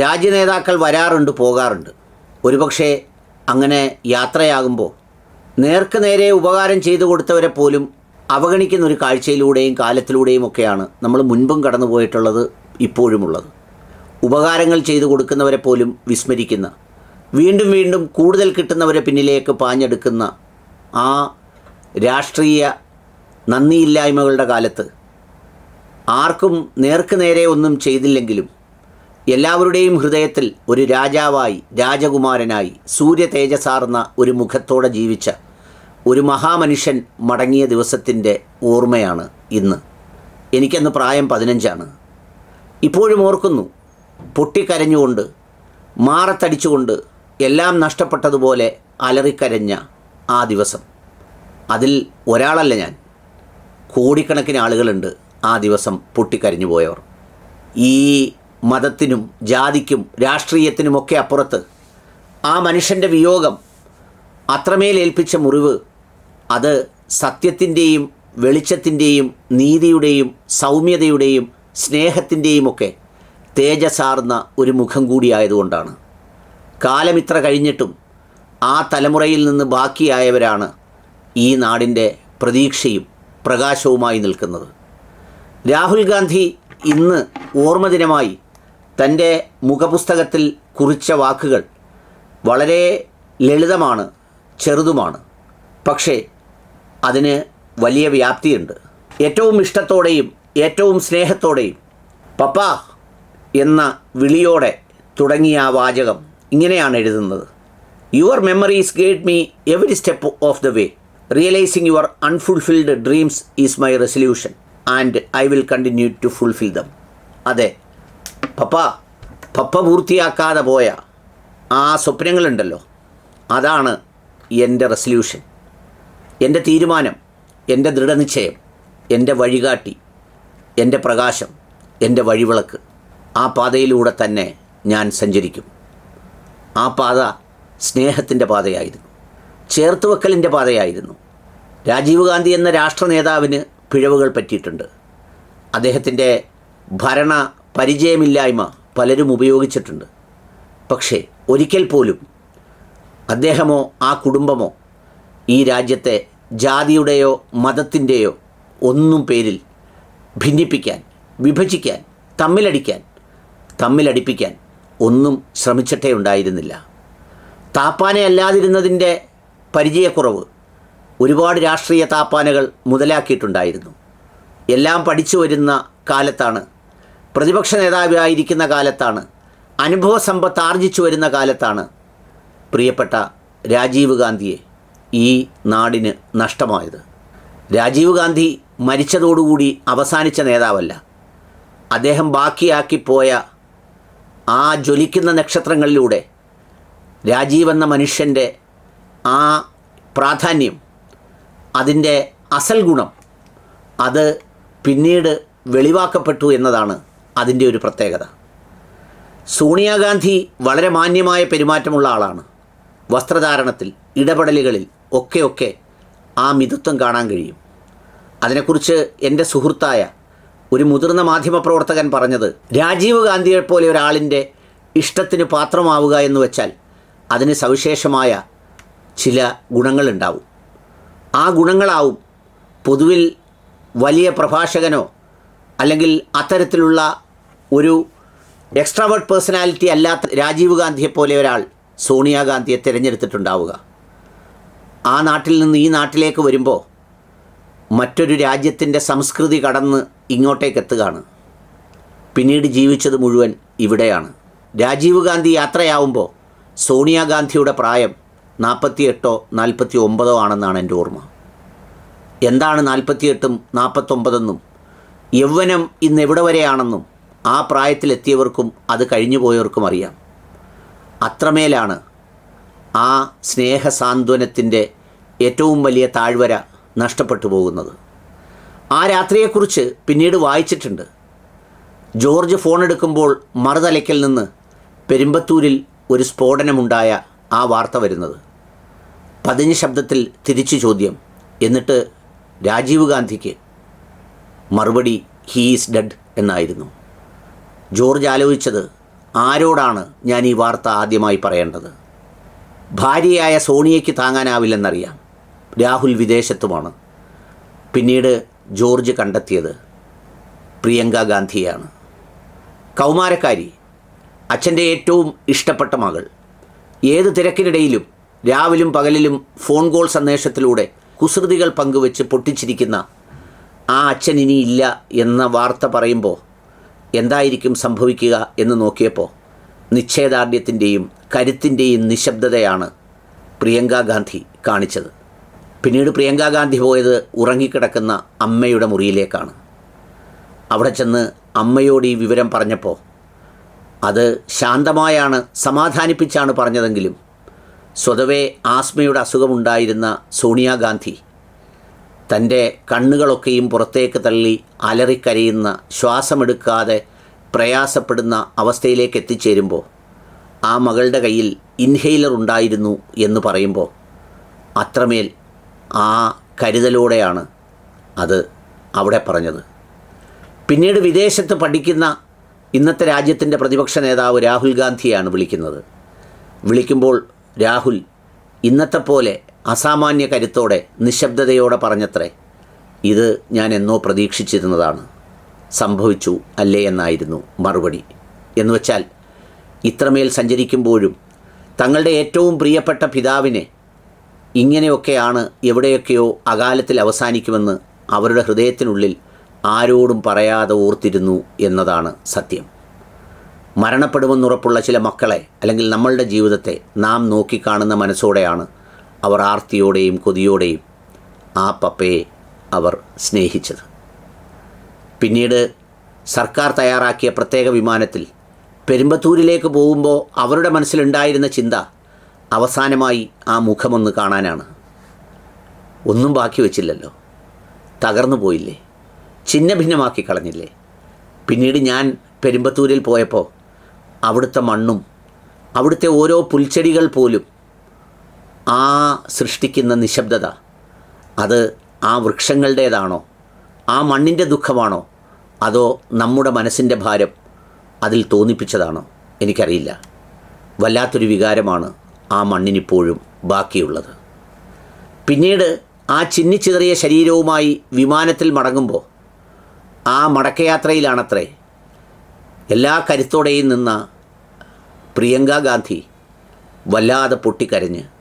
രാജ്യനേതാക്കൾ വരാറുണ്ട് പോകാറുണ്ട്. ഒരുപക്ഷെ അങ്ങനെ യാത്രയാകുമ്പോൾ നേർക്ക് നേരെ ഉപകാരം ചെയ്തു കൊടുത്തവരെ പോലും അവഗണിക്കുന്ന ഒരു കാഴ്ചയിലൂടെയും കാലത്തിലൂടെയും ഒക്കെയാണ് നമ്മൾ മുൻപും കടന്നു പോയിട്ടുള്ളത് ഇപ്പോഴുമുള്ളത്. ഉപകാരങ്ങൾ ചെയ്തു കൊടുക്കുന്നവരെ പോലും വിസ്മരിക്കുന്ന വീണ്ടും വീണ്ടും കൂടുതൽ കിട്ടുന്നവരെ പിന്നിലേക്ക് പാഞ്ഞെടുക്കുന്ന ആ രാഷ്ട്രീയ നന്ദിയില്ലായ്മകളുടെ കാലത്ത് ആർക്കും നേർക്ക് നേരെ ഒന്നും ചെയ്തില്ലെങ്കിലും എല്ലാവരുടെയും ഹൃദയത്തിൽ ഒരു രാജാവായി രാജകുമാരനായി സൂര്യ തേജസാർന്ന ഒരു മുഖത്തോടെ ജീവിച്ച ഒരു മഹാമനുഷ്യൻ മടങ്ങിയ ദിവസത്തിന്റെ ഓർമ്മയാണ് ഇന്ന്. എനിക്കന്ന് പ്രായം പതിനഞ്ചാണ്. ഇപ്പോഴും ഓർക്കുന്നു. പൊട്ടിക്കരഞ്ഞുകൊണ്ട് മാറത്തടിച്ചുകൊണ്ട് എല്ലാം നഷ്ടപ്പെട്ടതുപോലെ അലറിക്കരഞ്ഞ ആ ദിവസം. അതിൽ ഒരാളല്ല ഞാൻ. കോടിക്കണക്കിന് ആളുകളുണ്ട് ആ ദിവസം പൊട്ടിക്കരഞ്ഞു പോയവർ. ഈ മതത്തിനും ജാതിക്കും രാഷ്ട്രീയത്തിനുമൊക്കെ അപ്പുറത്ത് ആ മനുഷ്യന്റെ വിയോഗം അത്രമേലേൽപ്പിച്ച മുറിവ് അത് സത്യത്തിന്റെയും വെളിച്ചത്തിന്റെയും നീതിയുടെയും സൗമ്യതയുടെയും സ്നേഹത്തിന്റെയും ഒക്കെ തേജസാർന്ന ഒരു മുഖം കൂടിയായതുകൊണ്ടാണ് കാലം ഇത്ര കഴിഞ്ഞിട്ടും ആ തലമുറയിൽ നിന്ന് ബാക്കിയായവരാണ് ഈ നാടിന്റെ പ്രതീക്ഷയും പ്രകാശവുമായി നിൽക്കുന്നത്. രാഹുൽ ഗാന്ധി ഇന്ന് ഓർമ്മദിനമായി തന്റെ മുഖപുസ്തകത്തിൽ കുറിച്ച വാക്കുകൾ വളരെ ലളിതമാണ് ചെറുതുമാണ്. പക്ഷേ അതിന് വലിയ വ്യാപ്തിയുണ്ട്. ഏറ്റവും ഇഷ്ടത്തോടെയും ഏറ്റവും സ്നേഹത്തോടെയും പപ്പ എന്ന വിളിയോടെ തുടങ്ങിയ ആ വാചകം ഇങ്ങനെയാണ് എഴുതുന്നത്. Your memories guide me every step of the way realising your unfulfilled dreams is my resolution and I will continue to fulfil them അതെ പപ്പ പപ്പ പൂർത്തിയാക്കാതെ പോയ ആ സ്വപ്നങ്ങളുണ്ടല്ലോ. അതാണ് എന്റെ റെസൊല്യൂഷൻ. എന്റെ തീരുമാനം എന്റെ ദൃഢനിശ്ചയം എന്റെ വഴികാട്ടി എന്റെ പ്രകാശം എന്റെ വഴിവിളക്ക്. ആ പാതയിലൂടെ തന്നെ ഞാൻ സഞ്ചരിക്കും. ആ പാത സ്നേഹത്തിന്റെ പാതയായിരുന്നു. ചേർത്തുവെക്കലിന്റെ പാതയായിരുന്നു. രാജീവ് ഗാന്ധി എന്ന രാഷ്ട്ര നേതാവിന് പിഴവുകൾ പറ്റിയിട്ടുണ്ട്. അദ്ദേഹത്തിന്റെ ഭരണ പരിചയമില്ലായ്മ പലരും ഉപയോഗിച്ചിട്ടുണ്ട്. പക്ഷേ ഒരിക്കൽ പോലും അദ്ദേഹമോ ആ കുടുംബമോ ഈ രാജ്യത്തെ ജാതിയുടെയോ മതത്തിന്റെയോ ഒന്നും പേരിൽ ഭിന്നിപ്പിക്കാൻ വിഭജിക്കാൻ തമ്മിലടിക്കാൻ തമ്മിലടിപ്പിക്കാൻ ഒന്നും ശ്രമിച്ചിട്ടേ ഉണ്ടായിരുന്നില്ല. താപ്പാനെ അല്ലാതിരുന്നതിന്റെ പരിചയക്കുറവ് ഒരുപാട് രാഷ്ട്രീയ താപ്പാനകൾ മുതലാക്കിയിട്ടുണ്ടായിരുന്നു. എല്ലാം പഠിച്ചു വരുന്ന കാലത്താണ് പ്രതിപക്ഷ നേതാവായിരിക്കുന്ന കാലത്താണ് അനുഭവ സമ്പത്ത് ആർജിച്ചു വരുന്ന കാലത്താണ് പ്രിയപ്പെട്ട രാജീവ് ഗാന്ധിയെ ഈ നാടിന് നഷ്ടമായത്. രാജീവ് ഗാന്ധി മരിച്ചതോടുകൂടി അവസാനിച്ച നേതാവല്ല. അദ്ദേഹം ബാക്കിയാക്കിപ്പോയ ആ ജ്വലിക്കുന്ന നക്ഷത്രങ്ങളിലൂടെ രാജീവ് എന്ന മനുഷ്യന്റെ ആ പ്രാധാന്യം അതിന്റെ അസൽ ഗുണം അത് പിന്നീട് വെളിവാക്കപ്പെട്ടു എന്നതാണ് അതിന്റെ ഒരു പ്രത്യേകത. സോണിയാഗാന്ധി വളരെ മാന്യമായ പെരുമാറ്റമുള്ള ആളാണ്. വസ്ത്രധാരണത്തിൽ ഇടപെടലുകളിൽ ഒക്കെ ആ മിതത്വം കാണാൻ കഴിയും. അതിനെക്കുറിച്ച് എന്റെ സുഹൃത്തായ ഒരു മുതിർന്ന മാധ്യമപ്രവർത്തകൻ പറഞ്ഞത് രാജീവ് ഗാന്ധിയെ പോലെ ഒരാളിന്റെ ഇഷ്ടത്തിന് പാത്രമാവുക എന്ന് വെച്ചാൽ അതിന് സവിശേഷമായ ചില ഗുണങ്ങളുണ്ടാവും. ആ ഗുണങ്ങളാവും പൊതുവിൽ വലിയ പ്രഭാഷകനോ അല്ലെങ്കിൽ അത്തരത്തിലുള്ള ഒരു എക്സ്ട്രാവേർട്ട് പേഴ്സണാലിറ്റി അല്ലാത്ത രാജീവ് ഗാന്ധിയെ പോലെ ഒരാൾ സോണിയാഗാന്ധിയെ തിരഞ്ഞെടുത്തിട്ടുണ്ടാവുക. ആ നാട്ടിൽ നിന്ന് ഈ നാട്ടിലേക്ക് വരുമ്പോൾ മറ്റൊരു രാജ്യത്തിന്റെ സംസ്കൃതി കടന്ന് ഇങ്ങോട്ടേക്ക് എത്തുകയാണ്. പിന്നീട് ജീവിച്ചത് മുഴുവൻ ഇവിടെയാണ്. രാജീവ് ഗാന്ധി യാത്രയാവുമ്പോൾ സോണിയാഗാന്ധിയുടെ പ്രായം നാൽപ്പത്തിയെട്ടോ നാൽപ്പത്തി ഒമ്പതോ ആണെന്നാണ് എന്റെ ഓർമ്മ. എന്താണ് നാൽപ്പത്തിയെട്ടും നാൽപ്പത്തൊമ്പതെന്നും യൗവനം ഇന്ന് എവിടെ വരെയാണെന്നും ആ പ്രായത്തിലെത്തിയവർക്കും അത് കഴിഞ്ഞു പോയവർക്കും അറിയാം. അത്രമേലാണ് ആ സ്നേഹസാന്ത്വനത്തിന്റെ ഏറ്റവും വലിയ താഴ്വര നഷ്ടപ്പെട്ടു പോകുന്നത് ആ രാത്രിയെക്കുറിച്ച് പിന്നീട് വായിച്ചിട്ടുണ്ട്. ജോർജ് ഫോൺ എടുക്കുമ്പോൾ മറുതലയ്ക്കൽ നിന്ന് പെരുമ്പത്തൂരിൽ ഒരു സ്ഫോടനമുണ്ടായ ആ വാർത്ത വരുന്നത്. പതിഞ്ഞ ശബ്ദത്തിൽ തിരിച്ചു ചോദ്യം. എന്നിട്ട് രാജീവ് ഗാന്ധിക്ക് മറുപടി ഹീ ഈസ് ഡെഡ് എന്നായിരുന്നു. ജോർജ് ആലോചിച്ചത് ആരോടാണ് ഞാൻ ഈ വാർത്ത ആദ്യമായി പറയേണ്ടത്? ഭാര്യയായ സോണിയയ്ക്ക് താങ്ങാനാവില്ലെന്നറിയാം. രാഹുൽ വിദേശത്തുമാണ്. പിന്നീട് ജോർജ് കണ്ടെത്തിയത് പ്രിയങ്ക ഗാന്ധിയാണ്. കൗമാരക്കാരി അച്ഛന്റെ ഏറ്റവും ഇഷ്ടപ്പെട്ട മകൾ. ഏത് തിരക്കിനിടയിലും രാവിലും പകലിലും ഫോൺ കോൾ സന്ദേശത്തിലൂടെ കുസൃതികൾ പങ്കുവെച്ച് പൊട്ടിച്ചിരിക്കുന്ന ആ അച്ഛൻ ഇനിയില്ല എന്ന വാർത്ത പറയുമ്പോൾ എന്തായിരിക്കും സംഭവിക്കുക എന്ന് നോക്കിയപ്പോൾ നിശ്ചയദാർഢ്യത്തിന്റെയും കരുത്തിന്റെയും നിശബ്ദതയാണ് പ്രിയങ്ക ഗാന്ധി കാണിച്ചത്. പിന്നീട് പ്രിയങ്ക ഗാന്ധി പോയത് ഉറങ്ങിക്കിടക്കുന്ന അമ്മയുടെ മുറിയിലേക്കാണ്. അവിടെ ചെന്ന് അമ്മയോട് ഈ വിവരം പറഞ്ഞപ്പോൾ അത് ശാന്തമായാണ് സമാധാനിപ്പിച്ചാണ് പറഞ്ഞതെങ്കിലും സ്വതവേ ആസ്മയുടെ അസുഖമുണ്ടായിരുന്ന സോണിയാഗാന്ധി തന്റെ കണ്ണുകളൊക്കെയും പുറത്തേക്ക് തള്ളി അലറിക്കരയുന്ന ശ്വാസമെടുക്കാതെ പ്രയാസപ്പെടുന്ന അവസ്ഥയിലേക്ക് എത്തിച്ചേരുമ്പോൾ ആ മകളുടെ കയ്യിൽ ഇൻഹെയിലർ ഉണ്ടായിരുന്നു എന്ന് പറയുമ്പോൾ അത്രമേൽ ആ കരുതലോടെയാണ് അത് അവിടെ പറഞ്ഞത്. പിന്നീട് വിദേശത്ത് പഠിക്കുന്ന ഇന്നത്തെ രാജ്യത്തിന്റെ പ്രതിപക്ഷ നേതാവ് രാഹുൽ ഗാന്ധിയാണ് വിളിക്കുന്നത്. വിളിക്കുമ്പോൾ രാഹുൽ ഇന്നത്തെ പോലെ അസാമാന്യ കരുത്തോടെ നിശബ്ദതയോടെ പറഞ്ഞത്രേ ഇത് ഞാൻ എന്നോ പ്രതീക്ഷിച്ചിരുന്നതാണ്. സംഭവിച്ചു അല്ലേ എന്നായിരുന്നു മറുപടി. എന്നുവെച്ചാൽ ഇത്രമേൽ സഞ്ചരിക്കുമ്പോഴും തങ്ങളുടെ ഏറ്റവും പ്രിയപ്പെട്ട പിതാവിനെ ഇങ്ങനെയൊക്കെയാണ് എവിടെയൊക്കെയോ അകാലത്തിൽ അവസാനിക്കുമെന്ന് അവരുടെ ഹൃദയത്തിനുള്ളിൽ ആരോടും പറയാതെ ഓർത്തിരുന്നു എന്നതാണ് സത്യം. മരണപ്പെടുമെന്നുറപ്പുള്ള ചില മക്കളെ അല്ലെങ്കിൽ നമ്മളുടെ ജീവിതത്തെ നാം നോക്കിക്കാണുന്ന മനസ്സോടെയാണ് അവർ ആർത്തിയോടെയും കൊതിയോടെയും ആ പപ്പയെ അവർ സ്നേഹിച്ചത്. പിന്നീട് സർക്കാർ തയ്യാറാക്കിയ പ്രത്യേക വിമാനത്തിൽ പെരുമ്പത്തൂരിലേക്ക് പോകുമ്പോൾ അവരുടെ മനസ്സിലുണ്ടായിരുന്ന ചിന്ത അവസാനമായി ആ മുഖമൊന്ന് കാണാനാണ്. ഒന്നും ബാക്കി വച്ചില്ലല്ലോ. തകർന്നു പോയില്ലേ. ചിന്ന ഭിന്നമാക്കി കളഞ്ഞില്ലേ. പിന്നീട് ഞാൻ പെരുമ്പത്തൂരിൽ പോയപ്പോൾ അവിടുത്തെ മണ്ണും അവിടുത്തെ ഓരോ പുൽച്ചെടികൾ പോലും ആ സൃഷ്ടിക്കുന്ന നിശബ്ദത അത് ആ വൃക്ഷങ്ങളുടേതാണോ? ആ മണ്ണിന്റെ ദുഃഖമാണോ? അതോ നമ്മുടെ മനസ്സിന്റെ ഭാരം അതിൽ തോന്നിപ്പിച്ചതാണോ? എനിക്കറിയില്ല. വല്ലാത്തൊരു വികാരമാണ് ആ മണ്ണിനിപ്പോഴും ബാക്കിയുള്ളത്. പിന്നീട് ആ ചിന്നിച്ചിതറിയ ശരീരവുമായി വിമാനത്തിൽ മടങ്ങുമ്പോൾ ആ മടക്കയാത്രയിലാണത്രേ എല്ലാ കരുത്തോടെയും നിന്ന പ്രിയങ്ക ഗാന്ധി വല്ലാതെ പൊട്ടിക്കരഞ്ഞ്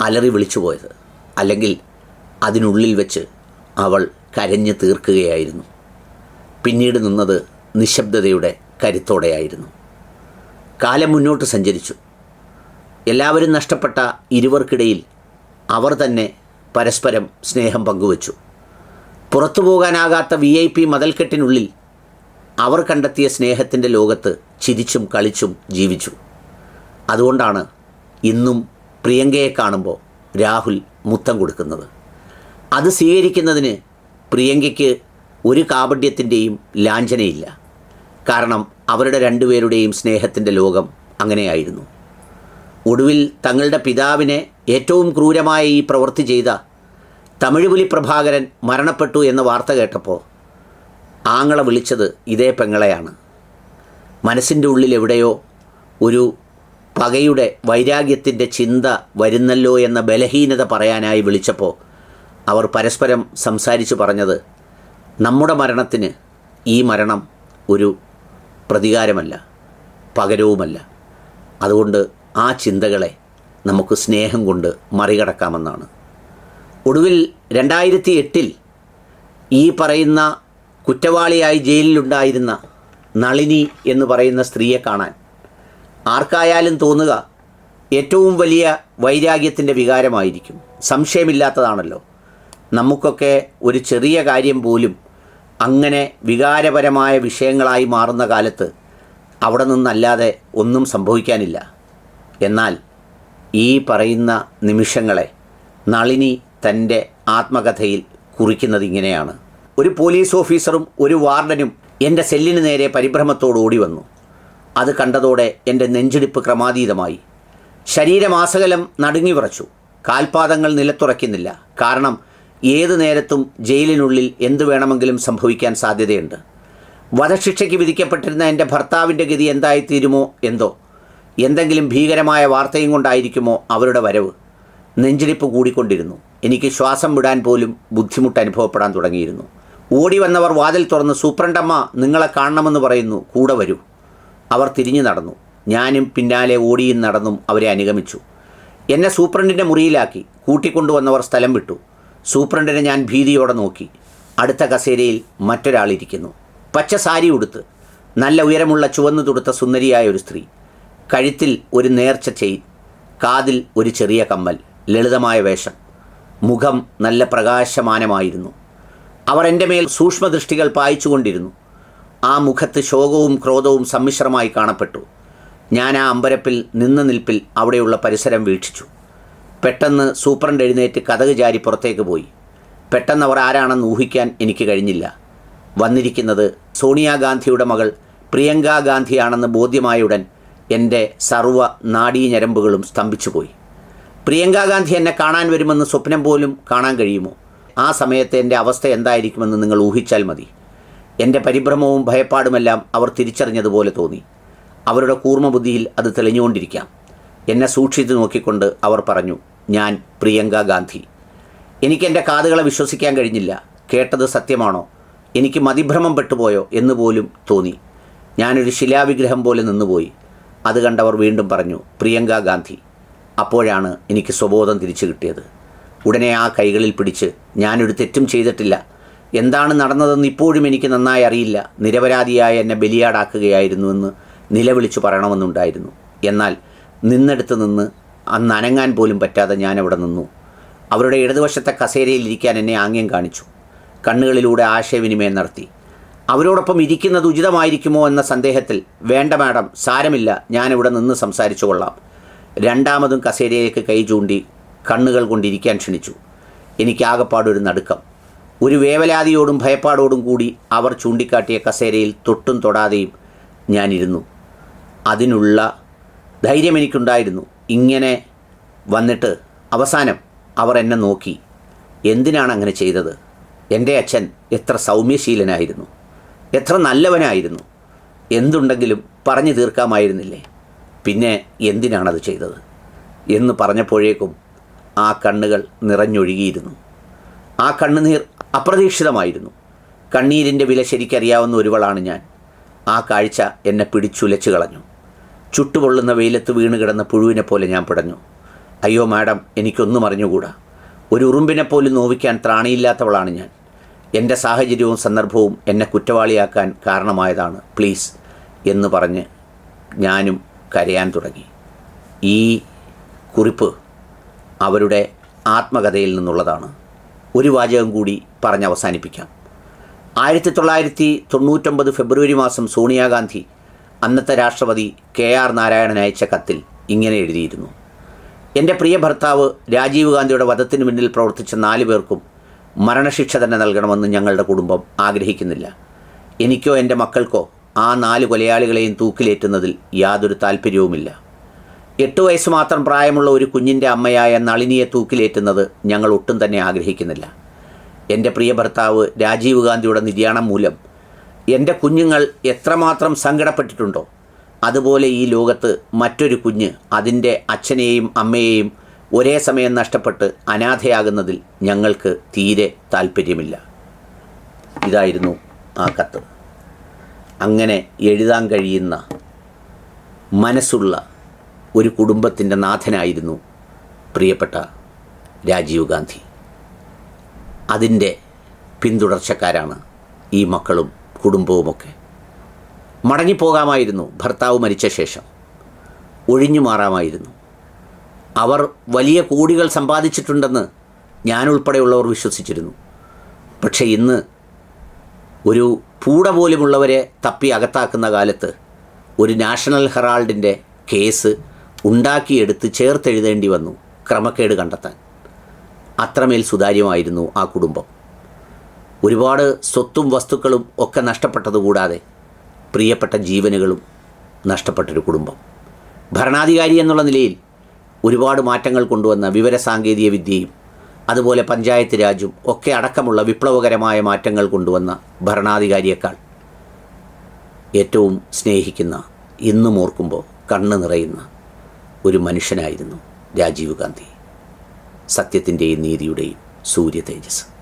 അലറി വിളിച്ചു പോയത്. അല്ലെങ്കിൽ അതിനുള്ളിൽ വെച്ച് അവൾ കരഞ്ഞു തീർക്കുകയായിരുന്നു. പിന്നീട് നിന്നത് നിശബ്ദതയുടെ കരുത്തോടെയായിരുന്നു. കാലം മുന്നോട്ട് സഞ്ചരിച്ചു. എല്ലാവരും നഷ്ടപ്പെട്ട ഇരുവർക്കിടയിൽ അവർ തന്നെ പരസ്പരം സ്നേഹം പങ്കുവച്ചു. പുറത്തു പോകാനാകാത്ത വി ഐ പി മതൽക്കെട്ടിനുള്ളിൽ അവർ കണ്ടെത്തിയ സ്നേഹത്തിന്റെ ലോകത്ത് ചിരിച്ചും കളിച്ചും ജീവിച്ചു. അതുകൊണ്ടാണ് ഇന്നും പ്രിയങ്കയെ കാണുമ്പോൾ രാഹുൽ മുത്തം കൊടുക്കുന്നത്. അത് സ്വീകരിക്കുന്നതിന് പ്രിയങ്കയ്ക്ക് ഒരു കാപഢ്യത്തിന്റെയും ലാഞ്ചനയില്ല. കാരണം അവരുടെ രണ്ടുപേരുടെയും സ്നേഹത്തിന്റെ ലോകം അങ്ങനെയായിരുന്നു. ഒടുവിൽ തങ്ങളുടെ പിതാവിനെ ഏറ്റവും ക്രൂരമായ ഈ പ്രവൃത്തി ചെയ്ത തമിഴ്പുലി പ്രഭാകരൻ മരണപ്പെട്ടു എന്ന വാർത്ത കേട്ടപ്പോൾ ആങ്ങളെ വിളിച്ചത് ഇതേ പെങ്ങളെയാണ്. മനസ്സിന്റെ ഉള്ളിൽ എവിടെയോ ഒരു പകയുടെ വൈരാഗ്യത്തിന്റെ ചിന്ത വരുന്നല്ലോ എന്ന ബലഹീനത പറയാനായി വിളിച്ചപ്പോൾ അവർ പരസ്പരം സംസാരിച്ചു പറഞ്ഞത് നമ്മുടെ മരണത്തിന് ഈ മരണം ഒരു പ്രതികാരമല്ല പകരവുമല്ല. അതുകൊണ്ട് ആ ചിന്തകളെ നമുക്ക് സ്നേഹം കൊണ്ട് മറികടക്കാമെന്നാണ്. ഒടുവിൽ രണ്ടായിരത്തി എട്ടിൽ ഈ പറയുന്ന കുറ്റവാളിയായി ജയിലിലുണ്ടായിരുന്ന നളിനി എന്ന് പറയുന്ന സ്ത്രീയെ കാണാൻ ആർക്കായാലും തോന്നുക ഏറ്റവും വലിയ വൈരാഗ്യത്തിന്റെ വികാരമായിരിക്കും. സംശയമില്ലാത്തതാണല്ലോ. നമുക്കൊക്കെ ഒരു ചെറിയ കാര്യം പോലും അങ്ങനെ വികാരപരമായ വിഷയങ്ങളായി മാറുന്ന കാലത്ത് അവിടെ നിന്നല്ലാതെ ഒന്നും സംഭവിക്കാനില്ല. എന്നാൽ ഈ പറയുന്ന നിമിഷങ്ങളെ നളിനി തന്റെ ആത്മകഥയിൽ കുറിക്കുന്നത് ഇങ്ങനെയാണ്. ഒരു പോലീസ് ഓഫീസറും ഒരു വാർഡനും എന്റെ സെല്ലിന് നേരെ പരിഭ്രമത്തോട് ഓടി വന്നു. അത് കണ്ടതോടെ എന്റെ നെഞ്ചിടിപ്പ് ക്രമാതീതമായി. ശരീരമാസകലം നടുങ്ങി വിറച്ചു. കാൽപാദങ്ങൾ നിലത്തുറയ്ക്കുന്നില്ല. കാരണം ഏതു നേരത്തും ജയിലിനുള്ളിൽ എന്തു വേണമെങ്കിലും സംഭവിക്കാൻ സാധ്യതയുണ്ട്. വധശിക്ഷയ്ക്ക് വിധിക്കപ്പെട്ടിരുന്ന എന്റെ ഭർത്താവിന്റെ ഗതി എന്തായിത്തീരുമോ എന്തോ? എന്തെങ്കിലും ഭീകരമായ വാർത്തയും കൊണ്ടായിരിക്കുമോ അവരുടെ വരവ്? നെഞ്ചിടിപ്പ് കൂടിക്കൊണ്ടിരുന്നു. എനിക്ക് ശ്വാസം വിടാൻ പോലും ബുദ്ധിമുട്ട് അനുഭവപ്പെടാൻ തുടങ്ങിയിരുന്നു. ഓടി വന്നവർ വാതിൽ തുറന്ന് സൂപ്രണ്ടമ്മ നിങ്ങളെ കാണണമെന്ന് പറയുന്നു. കൂടെ വരൂ. അവർ തിരിഞ്ഞു നടന്നു. ഞാനും പിന്നാലെ ഓടിയും നടന്നും അവരെ അനുഗമിച്ചു. എന്നെ സൂപ്രണ്ടിന്റെ മുറിയിലാക്കി കൂട്ടിക്കൊണ്ടുവന്നവർ സ്ഥലം വിട്ടു. സൂപ്രണ്ടിനെ ഞാൻ ഭീതിയോടെ നോക്കി. അടുത്ത കസേരയിൽ മറ്റൊരാളിരിക്കുന്നു പച്ച സാരി ഉടുത്ത് നല്ല ഉയരമുള്ള ചുവന്നു തുടുത്ത സുന്ദരിയായ ഒരു സ്ത്രീ. കഴുത്തിൽ ഒരു നേർച്ച ചെയിൻ കാതിൽ ഒരു ചെറിയ കമ്മൽ ലളിതമായ വേഷം. മുഖം നല്ല പ്രകാശമാനമായിരുന്നു. അവർ എന്റെ മേൽ സൂക്ഷ്മദൃഷ്ടികൾ പായിച്ചുകൊണ്ടിരുന്നു. ആ മുഖത്ത് ശോകവും ക്രോധവും സമ്മിശ്രമായി കാണപ്പെട്ടു. ഞാൻ ആ അമ്പരപ്പിൽ നിന്ന നിൽപ്പിൽ അവിടെയുള്ള പരിസരം വീക്ഷിച്ചു. പെട്ടെന്ന് സൂപ്രണ്ട് എഴുന്നേറ്റ് കഥക് ചാരി പുറത്തേക്ക് പോയി. പെട്ടെന്ന് അവർ ആരാണെന്ന് ഊഹിക്കാൻ എനിക്ക് കഴിഞ്ഞില്ല. വന്നിരിക്കുന്നത് സോണിയാഗാന്ധിയുടെ മകൾ പ്രിയങ്കാ ഗാന്ധിയാണെന്ന് ബോധ്യമായുടൻ എന്റെ സർവ നാഡീഞരമ്പുകളും സ്തംഭിച്ചുപോയി. പ്രിയങ്കാ ഗാന്ധി എന്നെ കാണാൻ വരുമെന്ന് സ്വപ്നം പോലും കാണാൻ കഴിയുമോ? ആ സമയത്ത് എന്റെ അവസ്ഥ എന്തായിരിക്കുമെന്ന് നിങ്ങൾ ഊഹിച്ചാൽ മതി. എന്റെ പരിഭ്രമവും ഭയപ്പാടുമെല്ലാം അവർ തിരിച്ചറിഞ്ഞതുപോലെ തോന്നി. അവരുടെ കൂർമ്മബുദ്ധിയിൽ അത് തെളിഞ്ഞുകൊണ്ടിരിക്കാം. എന്നെ സൂക്ഷിച്ചു നോക്കിക്കൊണ്ട് അവർ പറഞ്ഞു ഞാൻ പ്രിയങ്ക ഗാന്ധി. എനിക്ക് എന്റെ കാതുകളെ വിശ്വസിക്കാൻ കഴിഞ്ഞില്ല. കേട്ടത് സത്യമാണോ? എനിക്ക് മതിഭ്രമം പെട്ടുപോയോ എന്ന് പോലും തോന്നി. ഞാനൊരു ശിലാവിഗ്രഹം പോലെ നിന്നുപോയി. അത് കണ്ടവർ വീണ്ടും പറഞ്ഞു പ്രിയങ്ക ഗാന്ധി. അപ്പോഴാണ് എനിക്ക് സ്വബോധം തിരിച്ചു കിട്ടിയത്. ഉടനെ ആ കൈകളിൽ പിടിച്ച് ഞാനൊരു തെറ്റും ചെയ്തിട്ടില്ല. എന്താണ് നടന്നതെന്ന് ഇപ്പോഴും എനിക്ക് നന്നായി അറിയില്ല. നിരപരാധിയായ എന്നെ ബലിയാടാക്കുകയായിരുന്നുവെന്ന് നിലവിളിച്ചു പറയണമെന്നുണ്ടായിരുന്നു. എന്നാൽ നിന്നെടുത്ത് നിന്ന് അന്ന് അനങ്ങാൻ പോലും പറ്റാതെ ഞാൻ അവിടെ നിന്നു. അവരുടെ ഇടതുവശത്തെ കസേരയിൽ ഇരിക്കാൻ എന്നെ ആംഗ്യം കാണിച്ചു. കണ്ണുകളിലൂടെ ആശയവിനിമയം നടത്തി. അവരോടൊപ്പം ഇരിക്കുന്നത് ഉചിതമായിരിക്കുമോ എന്ന സന്ദേഹത്തിൽ വേണ്ട മാഡം സാരമില്ല ഞാനിവിടെ നിന്ന് സംസാരിച്ചു കൊള്ളാം. രണ്ടാമതും കസേരയിലേക്ക് കൈ ചൂണ്ടി കണ്ണുകൾ കൊണ്ടിരിക്കാൻ ക്ഷണിച്ചു. എനിക്ക് ആകപ്പാടൊരു നടുക്കം. ഒരു വേവലാതിയോടും ഭയപ്പാടോടും കൂടി അവർ ചൂണ്ടിക്കാട്ടിയ കസേരയിൽ തൊട്ടും തൊടാതെയും ഞാനിരുന്നു. അതിനുള്ള ധൈര്യം എനിക്കുണ്ടായിരുന്നു. ഇങ്ങനെ വന്നിട്ട് അവസാനം അവർ എന്നെ നോക്കി. എന്തിനാണ് അങ്ങനെ ചെയ്തത്? എന്റെ അച്ഛൻ എത്ര സൗമ്യശീലനായിരുന്നു. എത്ര നല്ലവനായിരുന്നു. എന്തുണ്ടെങ്കിലും പറഞ്ഞു തീർക്കാമായിരുന്നില്ലേ? പിന്നെ എന്തിനാണത് ചെയ്തത്? എന്ന് പറഞ്ഞപ്പോഴേക്കും ആ കണ്ണുകൾ നിറഞ്ഞൊഴുകിയിരുന്നു. ആ കണ്ണുനീർ അപ്രതീക്ഷിതമായിരുന്നു. കണ്ണീരിന്റെ വില ശരിക്കറിയാവുന്ന ഒരുവളാണ് ഞാൻ. ആ കാഴ്ച എന്നെ പിടിച്ചുലച്ചു കളഞ്ഞു. ചുട്ടുപൊള്ളുന്ന വെയിലത്ത് വീണ് കിടന്ന പുഴുവിനെ പോലെ ഞാൻ പിടഞ്ഞു. അയ്യോ മാഡം എനിക്കൊന്നും അറിഞ്ഞുകൂടാ. ഒരു ഉറുമ്പിനെ പോലും നോവിക്കാൻ ത്രാണിയില്ലാത്തവളാണ് ഞാൻ. എന്റെ സാഹചര്യവും സന്ദർഭവും എന്നെ കുറ്റവാളിയാക്കാൻ കാരണമായതാണ്. പ്ലീസ് എന്ന് പറഞ്ഞ് ഞാനും കരയാൻ തുടങ്ങി. ഈ കുറിപ്പ് അവരുടെ ആത്മകഥയിൽ നിന്നുള്ളതാണ്. ഒരു വാചകം കൂടി പറഞ്ഞ് അവസാനിപ്പിക്കാം. ആയിരത്തി തൊള്ളായിരത്തി തൊണ്ണൂറ്റൊമ്പത് ഫെബ്രുവരി മാസം സോണിയാഗാന്ധി അന്നത്തെ രാഷ്ട്രപതി കെ ആർ നാരായണൻ അയച്ച കത്തിൽ ഇങ്ങനെ എഴുതിയിരുന്നു. എന്റെ പ്രിയ ഭർത്താവ് രാജീവ് ഗാന്ധിയുടെ വധത്തിന് പിന്നിൽ പ്രവർത്തിച്ച നാല് പേർക്കും മരണശിക്ഷ തന്നെ നൽകണമെന്ന് ഞങ്ങളുടെ കുടുംബം ആഗ്രഹിക്കുന്നില്ല. എനിക്കോ എന്റെ മക്കൾക്കോ ആ നാല് കൊലയാളികളെയും തൂക്കിലേറ്റുന്നതിൽ യാതൊരു താല്പര്യവുമില്ല എട്ട് വയസ്സ് മാത്രം പ്രായമുള്ള ഒരു കുഞ്ഞിന്റെ അമ്മയായ നളിനിയെ തൂക്കിലേറ്റുന്നത് ഞങ്ങൾ ഒട്ടും തന്നെ ആഗ്രഹിക്കുന്നില്ല. എന്റെ പ്രിയ ഭർത്താവ് രാജീവ് ഗാന്ധിയുടെ നിര്യാണം മൂലം എന്റെ കുഞ്ഞുങ്ങൾ എത്രമാത്രം സങ്കടപ്പെട്ടിട്ടുണ്ടോ അതുപോലെ ഈ ലോകത്ത് മറ്റൊരു കുഞ്ഞ് അതിന്റെ അച്ഛനെയും അമ്മയെയും ഒരേ സമയം നഷ്ടപ്പെട്ട് അനാഥയാകുന്നതിൽ ഞങ്ങൾക്ക് തീരെ താല്പര്യമില്ല ഇതായിരുന്നു ആ കത്ത്. അങ്ങനെ എഴുതാൻ കഴിയുന്ന മനസ്സുള്ള ഒരു കുടുംബത്തിന്റെ നാഥനായിരുന്നു പ്രിയപ്പെട്ട രാജീവ് ഗാന്ധി. അതിന്റെ പിന്തുടർച്ചക്കാരാണ് ഈ മക്കളും കുടുംബവുമൊക്കെ. മടങ്ങിപ്പോകാമായിരുന്നു ഭർത്താവ് മരിച്ച ശേഷം. ഒഴിഞ്ഞു മാറാമായിരുന്നു. അവർ വലിയ കോടികൾ സമ്പാദിച്ചിട്ടുണ്ടെന്ന് ഞാനുൾപ്പെടെയുള്ളവർ വിശ്വസിച്ചിരുന്നു. പക്ഷേ ഇന്ന് ഒരു പൂട പോലുമുള്ളവരെ തപ്പി അകത്താക്കുന്ന കാലത്ത് ഒരു നാഷണൽ ഹെറാൾഡിന്റെ കേസ് ഉണ്ടാക്കിയെടുത്ത് ചേർത്തെഴുതേണ്ടി വന്നു ക്രമക്കേട് കണ്ടെത്താൻ. അത്രമേൽ സുതാര്യമായിരുന്നു ആ കുടുംബം. ഒരുപാട് സ്വത്തും വസ്തുക്കളും ഒക്കെ നഷ്ടപ്പെട്ടതുകൂടാതെ പ്രിയപ്പെട്ട ജീവനുകളും നഷ്ടപ്പെട്ടൊരു കുടുംബം. ഭരണാധികാരി എന്നുള്ള നിലയിൽ ഒരുപാട് മാറ്റങ്ങൾ കൊണ്ടുവന്ന വിവരസാങ്കേതിക വിദ്യയും അതുപോലെ പഞ്ചായത്ത് രാജും ഒക്കെ അടക്കമുള്ള വിപ്ലവകരമായ മാറ്റങ്ങൾ കൊണ്ടുവന്ന ഭരണാധികാരിയേക്കാൾ ഏറ്റവും സ്നേഹിക്കുന്ന ഇന്നും ഓർക്കുമ്പോൾ കണ്ണ് നിറയുന്ന ഒരു മനുഷ്യനായിരുന്നു രാജീവ് ഗാന്ധി. സത്യത്തിന്റെയും നീതിയുടെയും സൂര്യ തേജസ്.